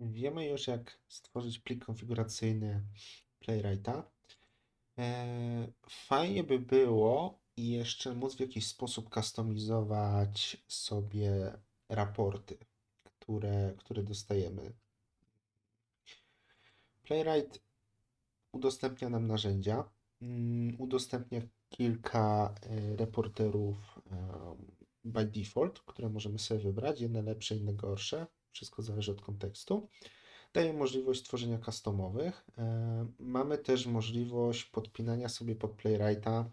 Wiemy już, jak stworzyć plik konfiguracyjny Playwrighta. E, Fajnie by było jeszcze móc w jakiś sposób kustomizować sobie raporty, które, które dostajemy. Playwright udostępnia nam narzędzia, mm, udostępnia kilka e, reporterów by default, które możemy sobie wybrać, jedne lepsze, inne gorsze. Wszystko zależy od kontekstu. Daje możliwość tworzenia customowych. E, Mamy też możliwość podpinania sobie pod Playwrighta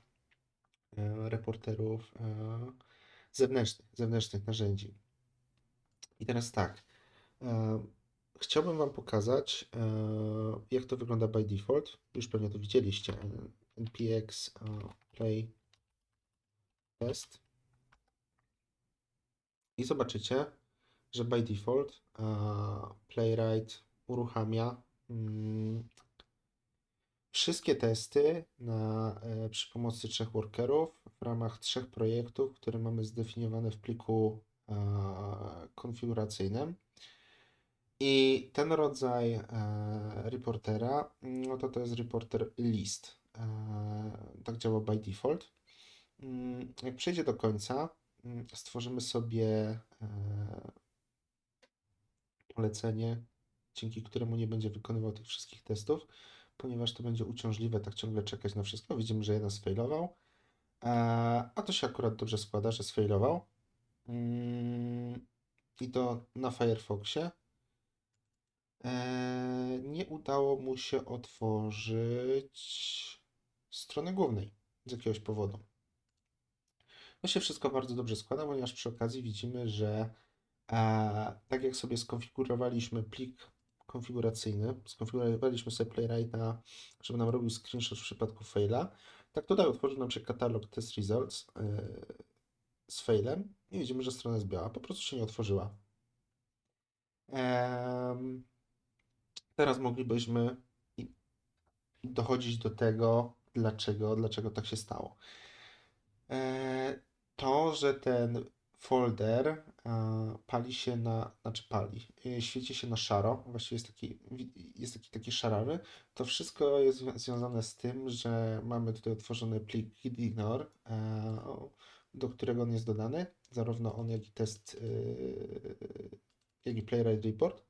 e, reporterów e, zewnętrznych, zewnętrznych narzędzi. I teraz tak. Chciałbym Wam pokazać, jak to wygląda by default. Już pewnie to widzieliście. npx play test. I zobaczycie, że by default e, Playwright uruchamia mm, wszystkie testy na, e, przy pomocy trzech workerów w ramach trzech projektów, które mamy zdefiniowane w pliku e, konfiguracyjnym. I ten rodzaj reportera, no to to jest reporter list. Tak działa by default. Mm, Jak przejdzie do końca, mm, stworzymy sobie polecenie, dzięki któremu nie będzie wykonywał tych wszystkich testów, ponieważ to będzie uciążliwe tak ciągle czekać na wszystko. Widzimy, że jeden sfailował, a to się akurat dobrze składa, że sfailował. Mm, I to na Firefoxie. E, Nie udało mu się otworzyć strony głównej z jakiegoś powodu. To się wszystko bardzo dobrze składa, ponieważ przy okazji widzimy, że tak jak sobie skonfigurowaliśmy plik konfiguracyjny, skonfigurowaliśmy sobie Playwrighta, żeby nam robił screenshot w przypadku faila, tak tutaj otworzył nam się katalog test results e, z failem i widzimy, że strona jest biała, po prostu się nie otworzyła. Teraz moglibyśmy dochodzić do tego, dlaczego, dlaczego tak się stało. E, To, że ten folder e, pali się na, znaczy pali, e, świeci się na szaro, właściwie jest taki, jest taki, taki szarary, to wszystko jest zwi- związane z tym, że mamy tutaj otworzony plik gitignore, e, do którego on jest dodany, zarówno on, jak i test, jak i playwright report.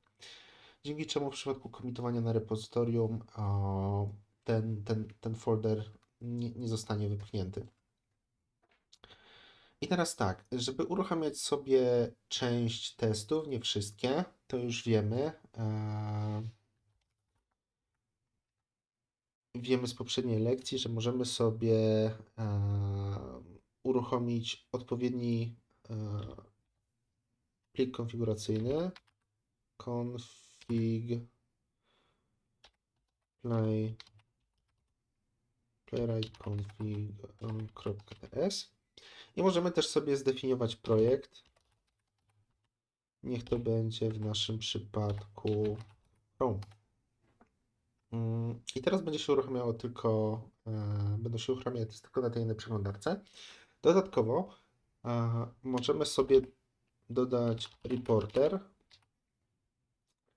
Dzięki czemu w przypadku komitowania na repozytorium ten, ten, ten folder nie, nie zostanie wypchnięty. I teraz tak, żeby uruchamiać sobie część testów, nie wszystkie, to już wiemy. e, wiemy z poprzedniej lekcji, że możemy sobie e, uruchomić odpowiedni e, plik konfiguracyjny config play playwright config.ts i możemy też sobie zdefiniować projekt. Niech to będzie w naszym przypadku Chrome. Mm, I teraz będzie się uruchamiało tylko, e, będą się uruchamiały testy tylko na tej jednej przeglądarce. Dodatkowo e, możemy sobie dodać reporter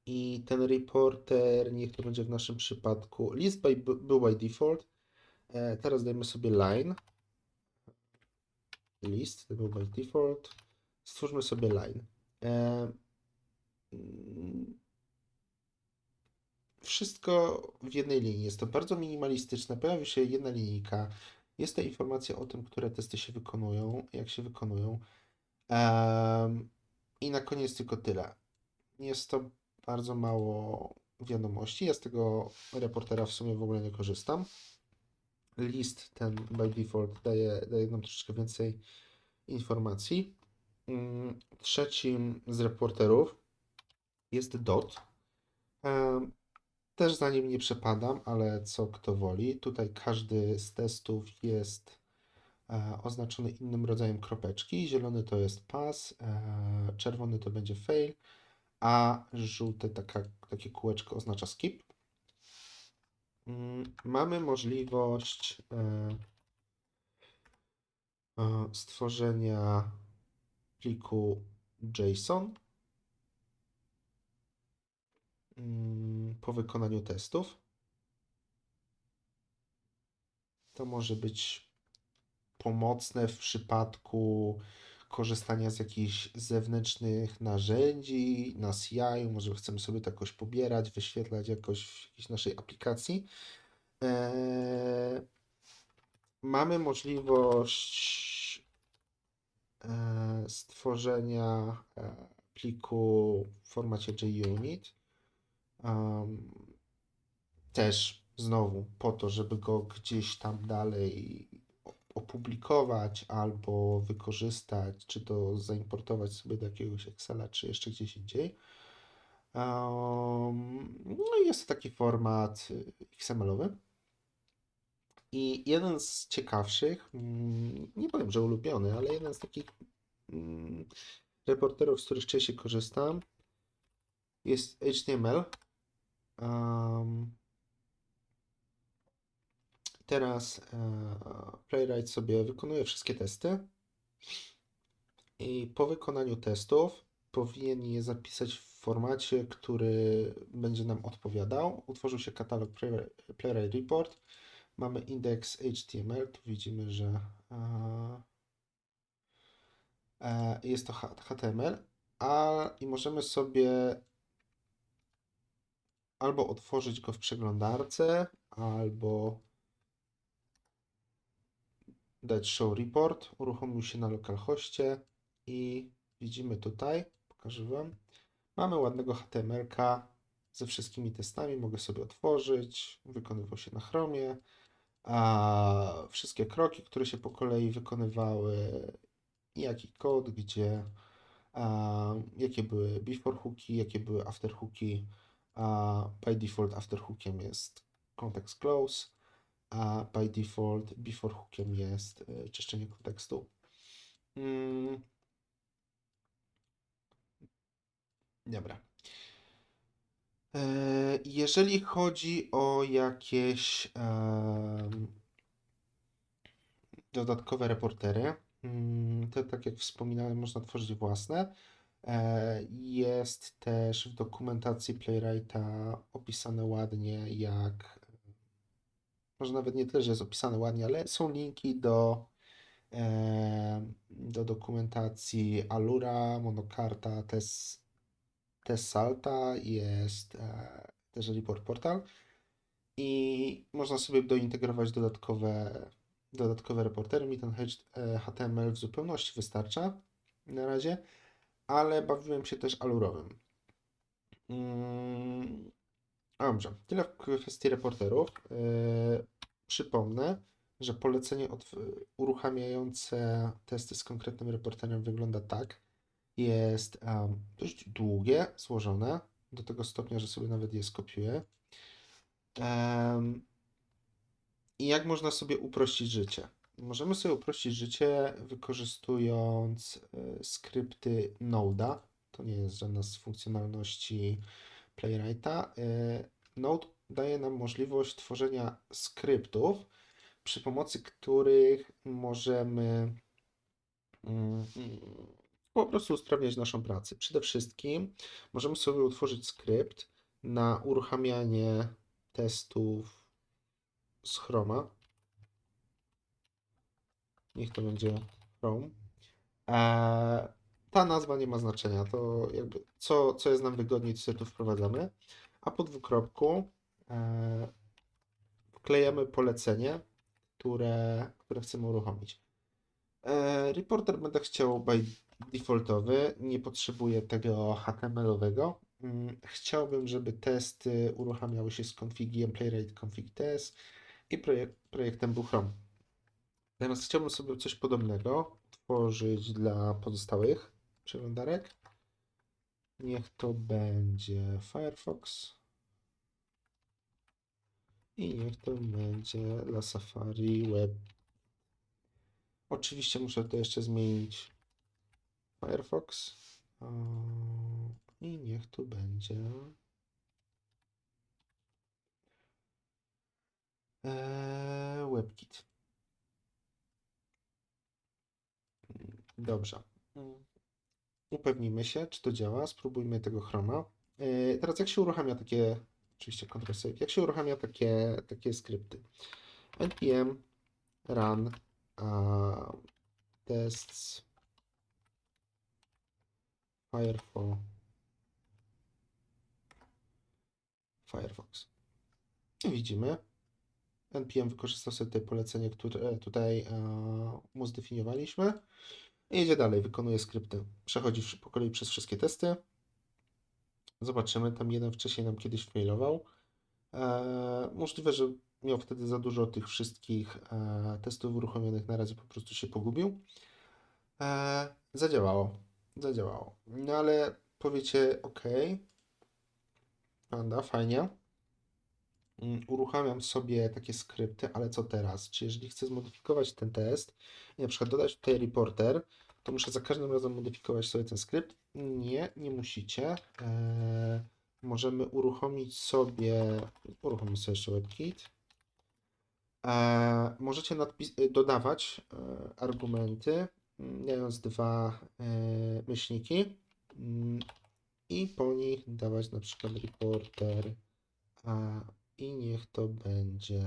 i ten reporter, niech to będzie w naszym przypadku list by, był by default. E, teraz dajmy sobie line. List, to był by default. Stwórzmy sobie line. Wszystko w jednej linii. Jest to bardzo minimalistyczne. Pojawi się jedna linijka. Jest to informacja o tym, które testy się wykonują, jak się wykonują. I na koniec tylko tyle. Jest to bardzo mało wiadomości. Ja z tego reportera w sumie w ogóle nie korzystam. List ten by default daje, daje nam troszeczkę więcej informacji. Mm, Trzecim z reporterów jest dot. Też za nim nie przepadam, ale co kto woli. Tutaj każdy z testów jest e, oznaczony innym rodzajem kropeczki. Zielony to jest pass, e, czerwony to będzie fail, a żółte taka, takie kółeczko oznacza skip. Mm, Mamy możliwość e, e, stworzenia pliku JSON. po wykonaniu testów. To może być pomocne w przypadku korzystania z jakichś zewnętrznych narzędzi na CI, może chcemy sobie to jakoś pobierać, wyświetlać jakoś w jakiejś naszej aplikacji. Eee, mamy możliwość e, stworzenia e, pliku w formacie JUnit. Em, też znowu po to, żeby go gdzieś tam dalej opublikować albo wykorzystać, czy to zaimportować sobie do jakiegoś Excela, czy jeszcze gdzieś indziej. Em, No i jest to taki format y, XML-owy. I jeden z ciekawszych, mm, nie powiem, że ulubiony, ale jeden z takich mm, reporterów, z których częściej korzystam, jest HTML. Teraz e, Playwright sobie wykonuje wszystkie testy i po wykonaniu testów powinien je zapisać w formacie, który będzie nam odpowiadał. Utworzył się katalog Play- Playwright Report. Mamy indeks HTML. Tu widzimy, że e, e, jest to HTML, a i możemy sobie albo otworzyć go w przeglądarce, albo dać show report, uruchomił się na localhoście i widzimy tutaj, pokażę Wam, mamy ładnego HTML-ka ze wszystkimi testami, mogę sobie otworzyć, wykonywał się na Chromie, a wszystkie kroki, które się po kolei wykonywały, jaki kod, gdzie, a, jakie były before hooki, jakie były after hooki, a by default after hookiem jest context close, a by default before hookiem jest y, czyszczenie kontekstu. Mm. Dobra. E, Jeżeli chodzi o jakieś dodatkowe reportery, mm, to tak jak wspominałem, można tworzyć własne. E, Jest też w dokumentacji Playwrighta opisane ładnie, jak może nawet nie tyle, że jest opisane ładnie, ale są linki do, e, do dokumentacji Alura, Monokarta, Tes, Tessalta, jest e, też Report Portal i można sobie dointegrować dodatkowe, dodatkowe reportery. Mi ten H- e, HTML w zupełności wystarcza na razie, ale bawiłem się też Alurowym. Dobrze, tyle w kwestii reporterów. Yy, przypomnę, że polecenie od, uruchamiające testy z konkretnym reporterem wygląda tak. Jest em, dość długie, złożone, do tego stopnia, że sobie nawet je skopiuję. Em, I jak można sobie uprościć życie? Możemy sobie uprościć życie wykorzystując y, skrypty Node'a. To nie jest żadna z funkcjonalności Playwrighta. Y, Node daje nam możliwość tworzenia skryptów, przy pomocy których możemy mm, po prostu usprawniać naszą pracę. Przede wszystkim możemy sobie utworzyć skrypt na uruchamianie testów z Chroma. Niech to będzie Chrome. Eee, ta nazwa nie ma znaczenia. To jakby co, co jest nam wygodniej, sobie tu wprowadzamy. A po dwukropku e, wklejamy polecenie, które, które chcemy uruchomić. E, reporter będę chciał by defaultowy, nie potrzebuję tego HTML-owego. Mm, Chciałbym, żeby testy uruchamiały się z configiem playwright config test i projek projektem był Chrome. Natomiast chciałbym sobie coś podobnego tworzyć dla pozostałych przeglądarek. Niech to będzie Firefox. I niech to będzie dla Safari Web. Oczywiście muszę to jeszcze zmienić Firefox. I niech to będzie eee, WebKit. Dobrze. Upewnimy się, czy to działa. Spróbujmy tego Chroma. Yy, Teraz jak się uruchamia takie Oczywiście Ctrl. Jak się uruchamia takie, takie skrypty? npm run a, tests Firefox Firefox. Widzimy, npm wykorzystał sobie polecenie, które tutaj e, mu zdefiniowaliśmy. I jedzie dalej, wykonuje skrypty. Przechodzi po kolei przez wszystkie testy. Zobaczymy, tam jeden wcześniej nam kiedyś failował. E, możliwe, że miał wtedy za dużo tych wszystkich e, testów uruchomionych na razie po prostu się pogubił. E, zadziałało. Zadziałało. No ale powiecie, ok, Panda, fajnie. Mm, Uruchamiam sobie takie skrypty, ale co teraz? Czy jeżeli chcę zmodyfikować ten test i na przykład dodać tutaj reporter, to muszę za każdym razem modyfikować sobie ten skrypt? Nie, nie musicie. Eee, możemy uruchomić sobie, uruchomimy sobie jeszcze WebKit. Eee, możecie y, dodawać e, argumenty, mm, dając dwa e, myślniki mm, i po nich dawać na przykład reporter i niech to będzie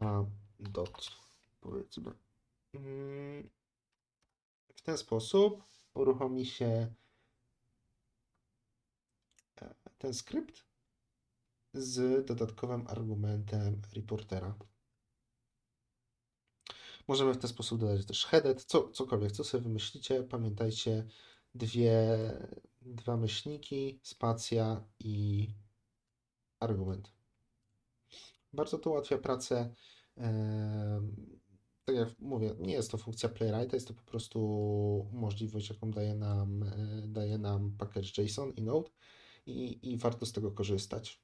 a, dot, powiedzmy. Mm, W ten sposób uruchomi się e, ten skrypt z dodatkowym argumentem reportera. Możemy w ten sposób dodać też header, co, cokolwiek, co sobie wymyślicie. Pamiętajcie, dwie, dwa myślniki, spacja i argument. Bardzo to ułatwia pracę. Em, Tak jak mówię, nie jest to funkcja playwrighta, jest to po prostu możliwość, jaką daje nam, e, daje nam package JSON i Node i, i warto z tego korzystać.